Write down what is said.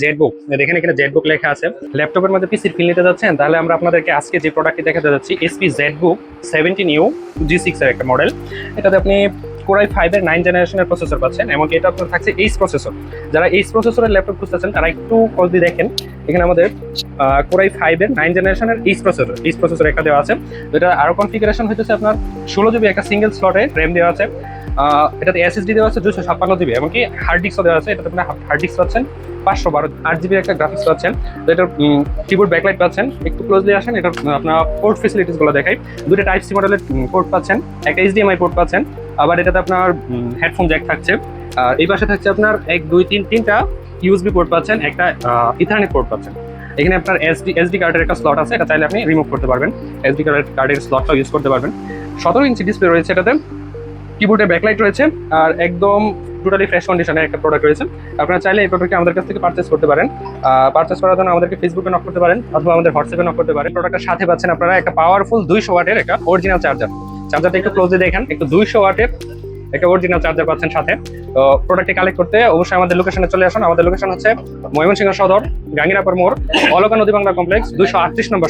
Z book দেখেন এখানে Z book লেখা আছে। ল্যাপটপের মধ্যে পিসির ফিল নিতে যাচ্ছেন, তাহলে আমরা আপনাদেরকে আজকে যে প্রোডাক্টটি দেখাতে যাচ্ছি SP Z book seventeen U G সিক্সের একটা মডেল এটাতে আপনি কোরাই ফাইভের নাইন জেনারেশনের প্রসেসর পাচ্ছেন, এমনকি এটা আপনার থাকছে এইচ প্রসেসর যারা এইচ প্রসেসরের ল্যাপটপ খুঁজতেছেন, তারা একটু কল দিয়ে দেখেন। এখানে আমাদের কোরাই ফাইভের নাইন জেনারেশনের এইচ প্রসেসর এইচ প্রসেসর একটা দেওয়া আছে। যেটা আরও কনফিগারেশন হইতেছে আপনার ষোলো জিবি একটা সিঙ্গেল স্লটে র্যাম দেওয়া আছে। এটাতে এসএসডি দেওয়া আছে দুশো ছাপ্পান্ন জিবি এমনকি হার্ড ডিস্কও দেওয়া আছে। এটাতে আপনি হার্ড ডিস্ক পাচ্ছেন, পাঁচশো বারো আট জিবির একটা গ্রাফিক্স পাচ্ছেন। তো এটার কিবোর্ড ব্যাকলাইট পাচ্ছেন। একটু ক্লোজলি আসেন এটা আপনার পোর্ট ফেসিলিটিসগুলো দেখাই। দুটো টাইপ সি মডেলের পোর্ট পাচ্ছেন একটা এইচডিএমআই পোর্ট পাচ্ছেন। আবার এটাতে আপনার হেডফোন জ্যাক থাকছে। আর এই পাশে থাকছে আপনার এক, দুই, তিন, তিনটা ইউএসবি পোর্ট পাচ্ছেন, একটা ইথারনেট পোর্ট পাচ্ছেন। এখানে আপনার এসডি এসডি কার্ডের একটা স্লট আছে, এটা চাইলে আপনি রিমুভ করতে পারবেন। এসডি কার্ডের কার্ডের স্লটটা ইউজ করতে পারবেন। সতেরো ইঞ্চি ডিসপ্লে রয়েছে এটাতে। কিবোর্ডে ব্যাকলাইট রয়েছে আর একদম টোটালি ফ্রেশ কন্ডিশনের একটা প্রোডাক্ট রয়েছে। আপনারা চাইলে এই প্রোডাক্টটি আমাদের কাছ থেকে পারচেস করতে পারেন। পারচেস করার জন্য আমাদেরকে ফেসবুকে নক করতে পারেন অথবা আমাদের হোয়াটসঅ্যাপে নক করতে পারেন। প্রোডাক্টের সাথে পাচ্ছেন আপনারা একটা পাওয়ারফুল দুইশো ওয়াটের একটা অরিজিনাল চার্জার চার্জারটা একটু ক্লোজে দেখেন, একটু দুইশো ওয়াটের একটা অরিজিনাল চার্জার পাচ্ছেন সাথে। তো প্রোডাক্টটি কালেক্ট করতে অবশ্যই আমাদের লোকেশনে চলে আসুন। আমাদের লোকেশন হচ্ছে ময়মনসিংহ সদর, গাঙ্গিরাপার মোড় অলকা নদী বাংলা কমপ্লেক্স দুইশো আটত্রিশ নম্বর